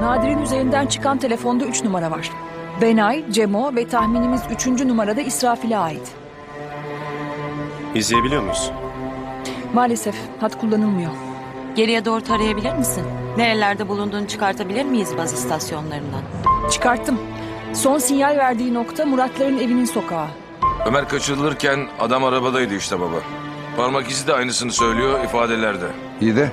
Nadir'in üzerinden çıkan telefonda 3 numara var. Benay, Cemo ve tahminimiz 3. numarada İsrafil'e ait. İzleyebiliyor muyuz? Maalesef hat kullanılmıyor. Geriye doğru tarayabilir misin? Nerelerde bulunduğunu çıkartabilir miyiz baz istasyonlarından? Çıkarttım. Son sinyal verdiği nokta Muratların evinin sokağı. Ömer kaçırılırken adam arabadaydı işte baba. Parmak izi de aynısını söylüyor ifadelerde. İyi de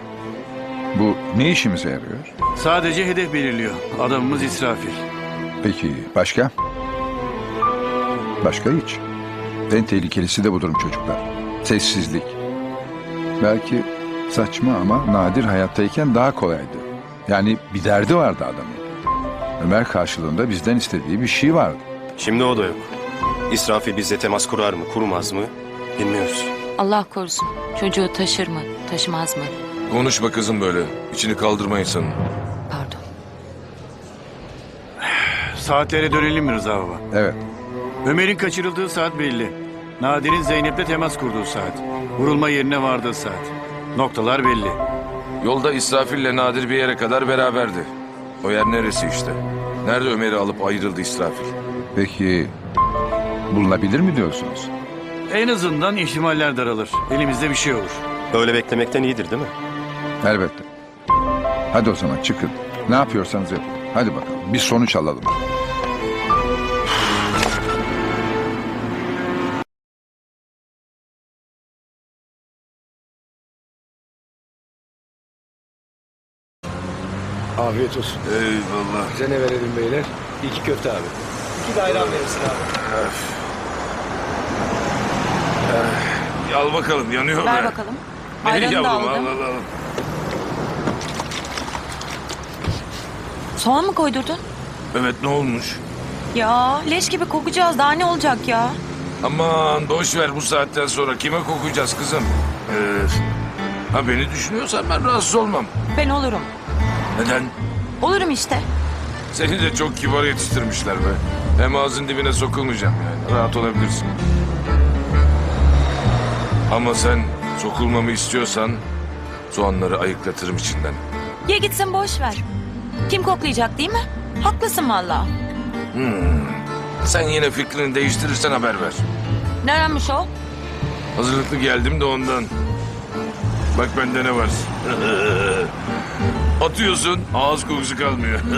bu ne işimize yarıyor? Sadece hedef belirliyor. Adamımız İsrafil. Peki başka? Başka hiç. En tehlikelisi de bu durum çocuklar. Sessizlik. Belki saçma ama Nadir hayattayken daha kolaydı. Yani bir derdi vardı adamın. Ömer karşılığında bizden istediği bir şey vardı. Şimdi o da yok. İsrafil bizle temas kurar mı, kurmaz mı bilmiyoruz. Allah korusun. Çocuğu taşır mı, taşımaz mı? Konuşma kızım böyle. İçini kaldırma insanın. Pardon. Saatlere dönelim mi Rıza Baba? Evet. Ömer'in kaçırıldığı saat belli. Nadir'in Zeynep'le temas kurduğu saat. Vurulma yerine vardığı saat. Noktalar belli. Yolda İsrafil'le Nadir bir yere kadar beraberdi. O yer neresi işte? Nerede Ömer'i alıp ayrıldı İsrafil? Peki bulunabilir mi diyorsunuz? En azından ihtimaller daralır. Elimizde bir şey olur. Böyle beklemekten iyidir değil mi? Elbette. Hadi o zaman çıkın. Ne yapıyorsanız yapın. Hadi bakalım bir sonuç alalım. Afiyet olsun. Eyvallah. Bize ne verelim beyler? İki köfte abi. İki de ayran verirsin abi. Al bakalım yanıyor Ver be. bakalım. Ne Ayranı da yavrum aldım. al al al. Soğan mı koydurdun? Evet ne olmuş? Ya leş gibi kokacağız. Daha ne olacak ya? Aman boş ver bu saatten sonra kime kokacağız kızım? Ee, ha beni düşünüyorsan ben rahatsız olmam. Ben olurum. Neden? Olurum işte. Seni de çok kibar yetiştirmişler be. Hem ağzın dibine sokulmayacağım yani. Rahat olabilirsin. Ama sen sokulmamı istiyorsan soğanları ayıklatırım içinden. Ye gitsin boş ver. Kim koklayacak değil mi? Haklısın valla. Sen yine fikrini değiştirirsen haber ver. Nerenmiş o? Hazırlıklı geldim de ondan. Bak bende ne var. Atıyorsun ağız kokusu kalmıyor.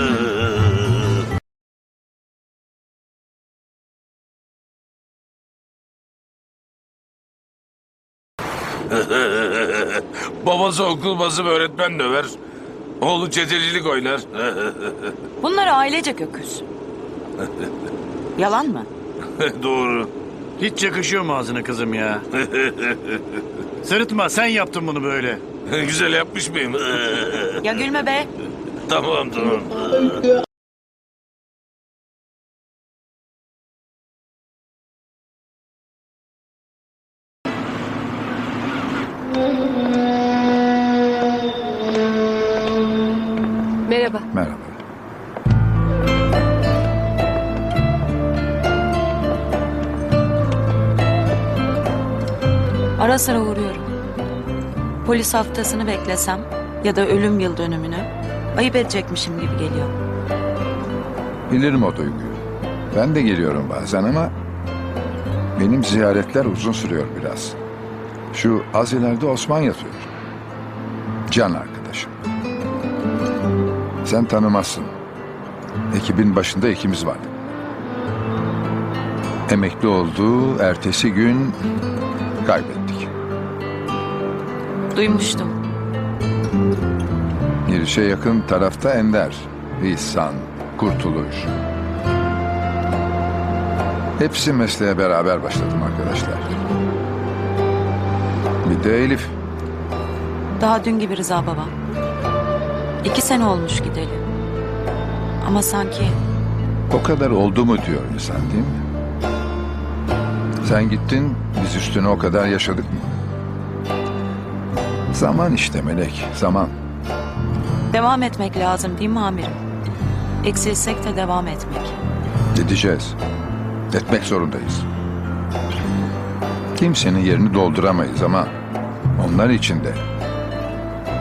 Babası okul bazı öğretmen döver. Oğlu çetecilik oynar. Bunlar ailecek öküz. Yalan mı? Doğru. Hiç yakışıyor mu ağzına kızım ya? Sırıtma sen yaptın bunu böyle. Güzel yapmış mıyım? Ya gülme be. tamam tamam. Merhaba. Merhaba. Ara sıra uğruyorum. Polis haftasını beklesem ya da ölüm yıl dönümünü ayıp edecekmişim gibi geliyor. Bilirim o duyguyu. Ben de geliyorum bazen ama benim ziyaretler uzun sürüyor biraz. Şu az ileride Osman yatıyor. Can arkadaşım. Sen tanımazsın. Ekibin başında ikimiz vardık. Emekli olduğu ertesi gün kaybettik. Duymuştum. Girişe yakın tarafta Ender, İhsan, Kurtuluş. Hepsi mesleğe beraber başladım arkadaşlar. Bir de Elif. Daha dün gibi Rıza baba. İki sene olmuş gideli. Ama sanki O kadar oldu mu diyor insan değil mi? Sen gittin, biz üstüne o kadar yaşadık mı? Zaman işte Melek, zaman. devam etmek lazım değil mi amirim? Eksilsek de devam etmek. Gideceğiz. Etmek zorundayız. Kimsenin yerini dolduramayız ama onlar için de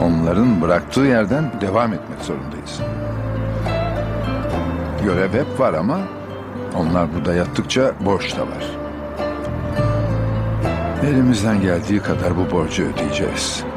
Onların bıraktığı yerden devam etmek zorundayız. Görev hep var ama onlar burada yattıkça borç da var. Elimizden geldiği kadar bu borcu ödeyeceğiz.''